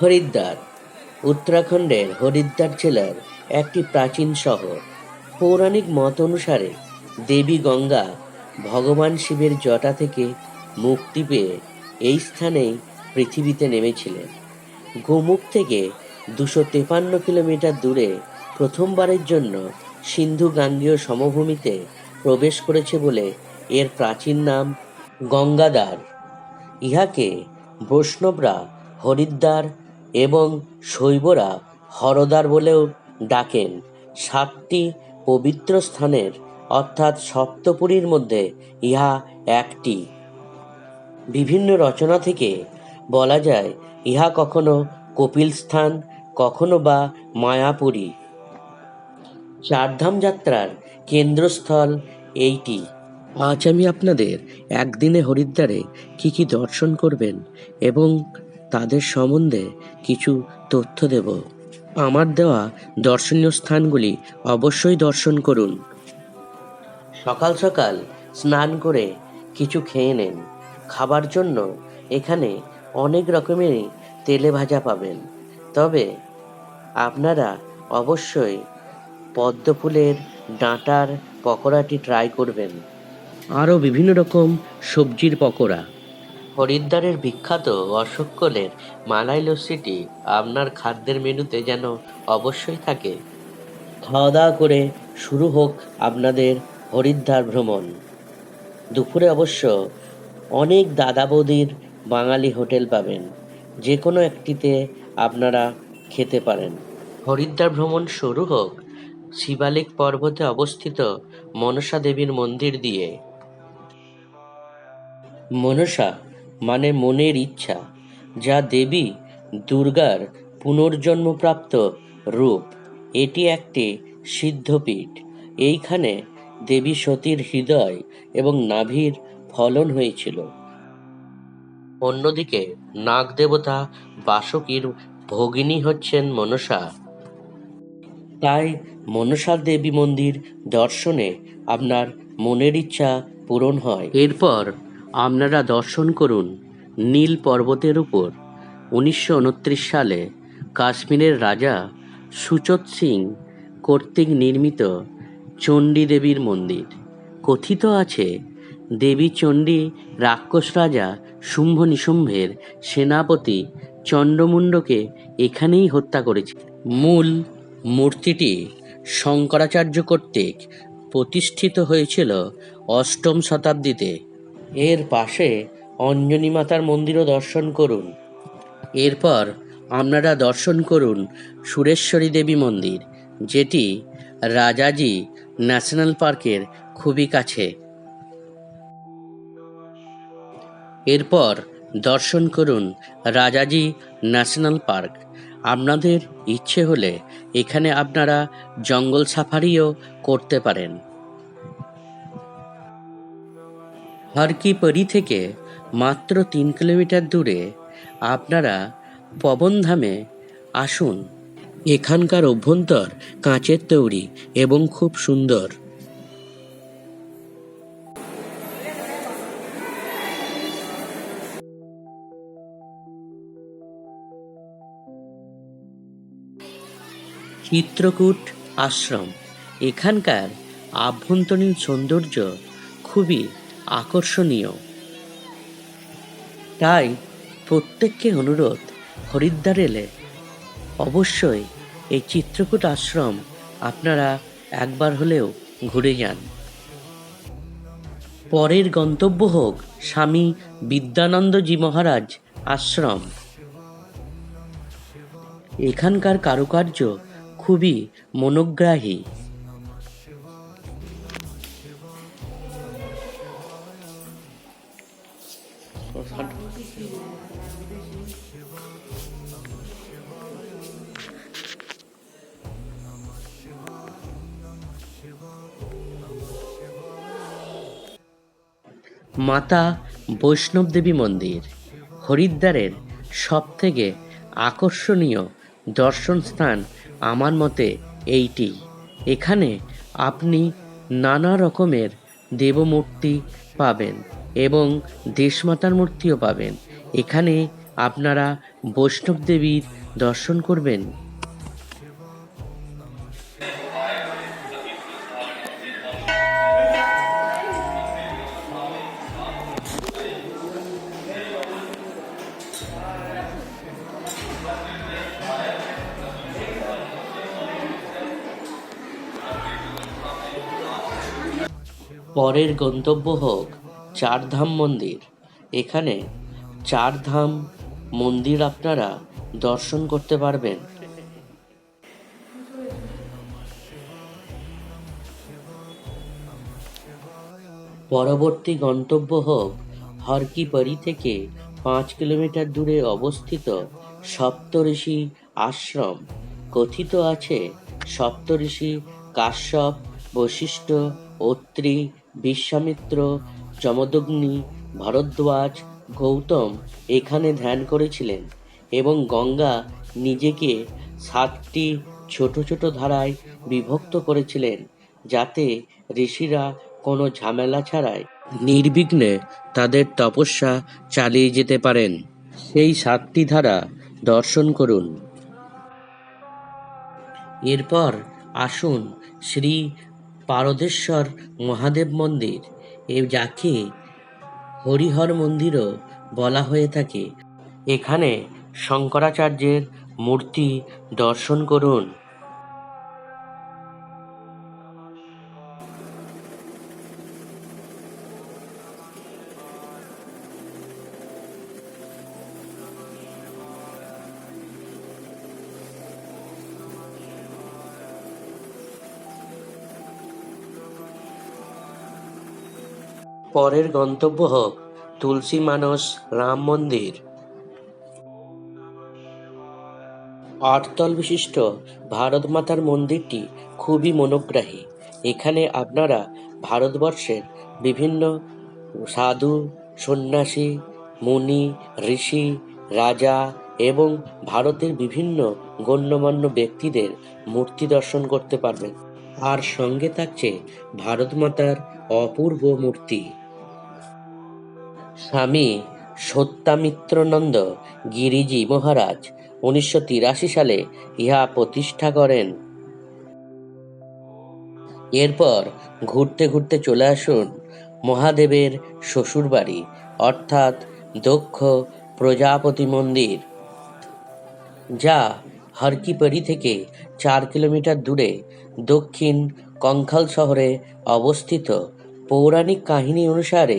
হরিদ্বার, উত্তরাখণ্ডের হরিদ্বার জেলার একটি প্রাচীন শহর। পৌরাণিক মত অনুসারে দেবী গঙ্গা ভগবান শিবের জটা থেকে মুক্তি পেয়ে এই স্থানেই পৃথিবীতে নেমেছিলেন। গোমুখ থেকে দুশো তেপান্ন কিলোমিটার দূরে প্রথমবারের জন্য সিন্ধু গাঙ্গেয় সমভূমিতে প্রবেশ করেছে বলে এর প্রাচীন নাম গঙ্গাদার। ইহাকে বৈষ্ণবরা হরিদ্বার এবং শৈবরা হরদ্বার বলেও ডাকেন। সাতটি পবিত্র স্থানের, অর্থাৎ সপ্তপুরীর মধ্যে ইহা একটি। বিভিন্ন রচনা থেকে বলা যায়, ইহা কখনো কপিল স্থান, কখনো বা মায়াপুরী। চারধাম যাত্রার কেন্দ্রস্থল এইটি। আজ আমি আপনাদের একদিনে হরিদ্বারে কি কি দর্শন করবেন এবং তাদের সম্বন্ধে কিছু তথ্য দেব। আমার দেওয়া দর্শনীয় স্থানগুলি অবশ্যই দর্শন করুন। সকাল সকাল স্নান করে কিছু খেয়ে নেন। খাবার জন্য এখানে অনেক রকমেরই তেলে ভাজা পাবেন। তবে আপনারা অবশ্যই পদ্ম ফুলের ডাঁটার পকোড়াটি ট্রাই করবেন। আরও বিভিন্ন রকম সবজির পকোড়া। হরিদ্বারের বিখ্যাত অশোক অশোককলের মালাই লস্যিটি আপনার খাদ্যের মেনুতে যেন অবশ্যই থাকে। খাওয়া দাওয়া করে শুরু হোক আপনাদের হরিদ্বার ভ্রমণ। দুপুরে অবশ্য অনেক দাদা বৌদির বাঙালি হোটেল পাবেন, যে কোনো একটিতে আপনারা খেতে পারেন। হরিদ্বার ভ্রমণ শুরু হোক শিবালিক পর্বতে অবস্থিত মনসা দেবীর মন্দির দিয়ে। মনসা মানে মনের ইচ্ছা, যা দেবী দুর্গার পুনর্জন্মপ্রাপ্ত রূপ। এটি একটি সিদ্ধপীঠ। এইখানে দেবী সতীর হৃদয় এবং নাভির ফলন হয়েছিল। অন্যদিকে নাগ দেবতা বাসুকীর ভগিনী হচ্ছেন মনসা। তাই মনসা দেবী মন্দির দর্শনে আপনার মনের ইচ্ছা পূরণ হয়। এরপর আপনারা দর্শন করুন নীল পর্বতের উপর। উনিশশো উনত্রিশ সালে কাশ্মীরের রাজা সুচত সিং কর্তৃক নির্মিত চণ্ডী দেবীর মন্দির। কথিত আছে, দেবী চণ্ডী রাক্ষস রাজা শুম্ভ নিশুম্ভের সেনাপতি চণ্ডমুণ্ডকে এখানেই হত্যা করেছে মূল মূর্তিটি শঙ্করাচার্য কর্তৃক প্রতিষ্ঠিত হয়েছিল অষ্টম শতাব্দীতে। এর পাশে অঞ্জনী মাতার মন্দিরও দর্শন করুন। এরপর আপনারা দর্শন করুন সুরেশ্বরী দেবী মন্দির, যেটি রাজাজি ন্যাশনাল পার্কের খুবই কাছে। এরপর দর্শন করুন রাজাজি ন্যাশনাল পার্ক। আপনাদের ইচ্ছে হলে এখানে আপনারা জঙ্গল সাফারিও করতে পারেন। হরকিপরি থেকে মাত্র তিন কিলোমিটার দূরে আপনারা পবনধামে আসুন। এখানকার অভ্যন্তর কাঁচের তৈরি এবং খুব সুন্দর। চিত্রকূট আশ্রম। এখানকার আভ্যন্তরীণ সৌন্দর্য খুবই আকর্ষণীয়। তাই প্রত্যেককে অনুরোধ, হরিদ্বার এলে অবশ্যই এই চিত্রকূট আশ্রম আপনারা একবার হলেও ঘুরে যান। পরের গন্তব্য হোক স্বামী বিদ্যানন্দজি মহারাজ আশ্রম। এখানকার কারুকার্য খুবই মনোগ্রাহী। মাতা বৈষ্ণব দেবী মন্দির, হরিদ্বারের সবথেকে আকর্ষণীয় দর্শন স্থান আমার মতে এইটি। এখানে আপনি নানা রকমের দেবমূর্তি পাবেন এবং দেশমাতার মূর্তিও পাবেন। এখানে আপনারা বৈষ্ণব দেবীর দর্শন করবেন। পরের গন্তব্য হোক চারধাম মন্দির। এখানে চারধাম মন্দির আপনারা দর্শন করতে পারবেন। পরবর্তী গন্তব্য হোক হরকিপরি থেকে পাঁচ কিলোমিটার দূরে অবস্থিত সপ্তঋষি আশ্রম। কথিত আছে, সপ্তঋষি কাশ্যপ, বশিষ্ঠ, অত্রি, বিশ্বামিত্র, যমদগ্নি, ভরদ্বাজ, গৌতম এখানে ধ্যান করেছিলেন এবং গঙ্গা নিজেকে সাতটি ছোট ছোট ধারায় বিভক্ত করেছিলেন যাতে ঋষিরা কোনো ঝামেলা ছাড়াই নির্বিঘ্নে তাদের তপস্যা চালিয়ে যেতে পারেন। সেই সাতটি ধারা দর্শন করুন। এরপর আসুন শ্রী পারদেশ্বর মহাদেব মন্দির, এ যাকে হরিহর মন্দিরও বলা হয়ে থাকে। এখানে শঙ্করাচার্যের মূর্তি দর্শন করুন। পরের গন্তব্য হোক তুলসী মানস, রাম মন্দির। আটতল বিশিষ্ট ভারত মাতার মন্দিরটি খুবই মনোগ্রাহী। এখানে আপনারা ভারতবর্ষের বিভিন্ন সাধু, সন্ন্যাসী, মুনি, ঋষি, রাজা এবং ভারতের বিভিন্ন গণ্যমান্য ব্যক্তিদের মূর্তি দর্শন করতে পারবেন। আর সঙ্গে থাকছে ভারত মাতার অপূর্ব মূর্তি। স্বামী সত্যামিত্রনন্দ গিরিজি মহারাজ উনিশশো তিরাশি সালে ইহা প্রতিষ্ঠা করেন। এরপর ঘুরতে ঘুরতে চলে আসুন মহাদেবের শ্বশুরবাড়ি, অর্থাৎ দক্ষ প্রজাপতি মন্দির, যা হরকিপরি থেকে চার কিলোমিটার দূরে দক্ষিণ কঙ্খাল শহরে অবস্থিত। পৌরাণিক কাহিনী অনুসারে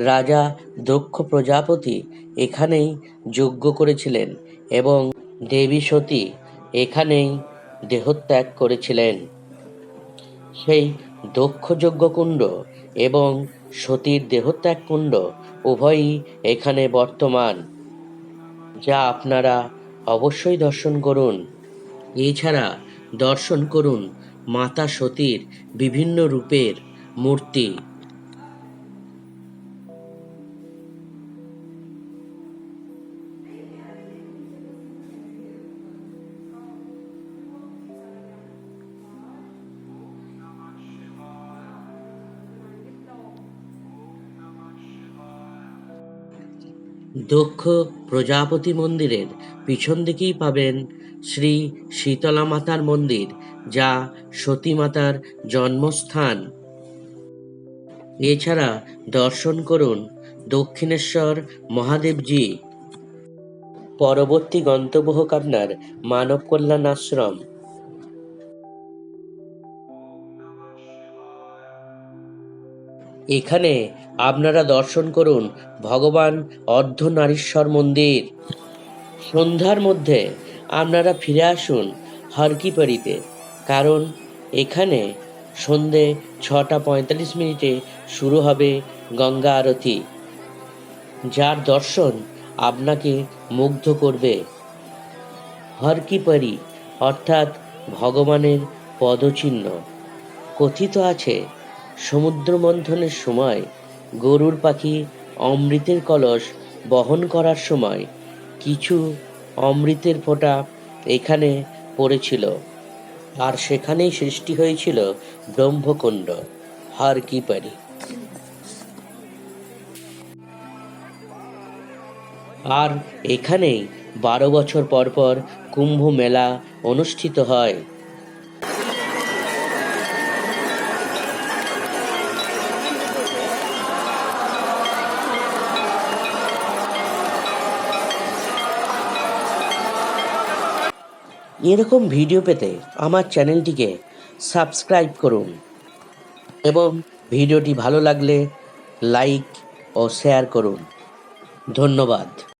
রাজা দক্ষ প্রজাপতি এখানেই যজ্ঞ করেছিলেন এবং দেবী সতী এখানেই দেহত্যাগ করেছিলেন। সেই দক্ষ যজ্ঞকুণ্ড এবং সতীর দেহত্যাগ কুণ্ড উভয়ই এখানে বর্তমান, যা আপনারা অবশ্যই দর্শন করুন। এছাড়া দর্শন করুন মাতা সতীর বিভিন্ন রূপের মূর্তি। দক্ষ প্রজাপতি মন্দিরের পিছন দিকেই পাবেন শ্রী শীতলা মাতার মন্দির, যা সতী মাতার জন্মস্থান। এছাড়া দর্শন করুন দক্ষিণেশ্বর মহাদেবজি। পরবর্তী গন্তব্য হোক আপনার মানব কল্যাণ আশ্রম। এখানে আপনারা দর্শন করুন ভগবান অর্ধনারীশ্বর মন্দির। সন্ধ্যার মধ্যে আপনারা ফিরে আসুন হরকিপাড়িতে, কারণ এখানে সন্ধে ছটা পঁয়তাল্লিশ মিনিটে শুরু হবে গঙ্গা আরতি, যার দর্শন আপনাকে মুগ্ধ করবে। হরকিপারি অর্থাৎ ভগবানের পদচিহ্ন কথিত আছে সমুদ্র মন্থনের সময় গরুর পাখি অমৃতের কলস বহন করার সময় কিছু অমৃতের ফোঁটা এখানে পড়েছিল আর সেখানেই সৃষ্টি হয়েছিল ব্রহ্মকুণ্ড। হার কি পারি? আর এখানেই বারো বছর পর পর কুম্ভ মেলা অনুষ্ঠিত হয়। এরকম ভিডিও পেতে আমার চ্যানেলটিকে সাবস্ক্রাইব করুন। এবং ভিডিওটি ভালো লাগলে লাইক ও শেয়ার করুন। ধন্যবাদ।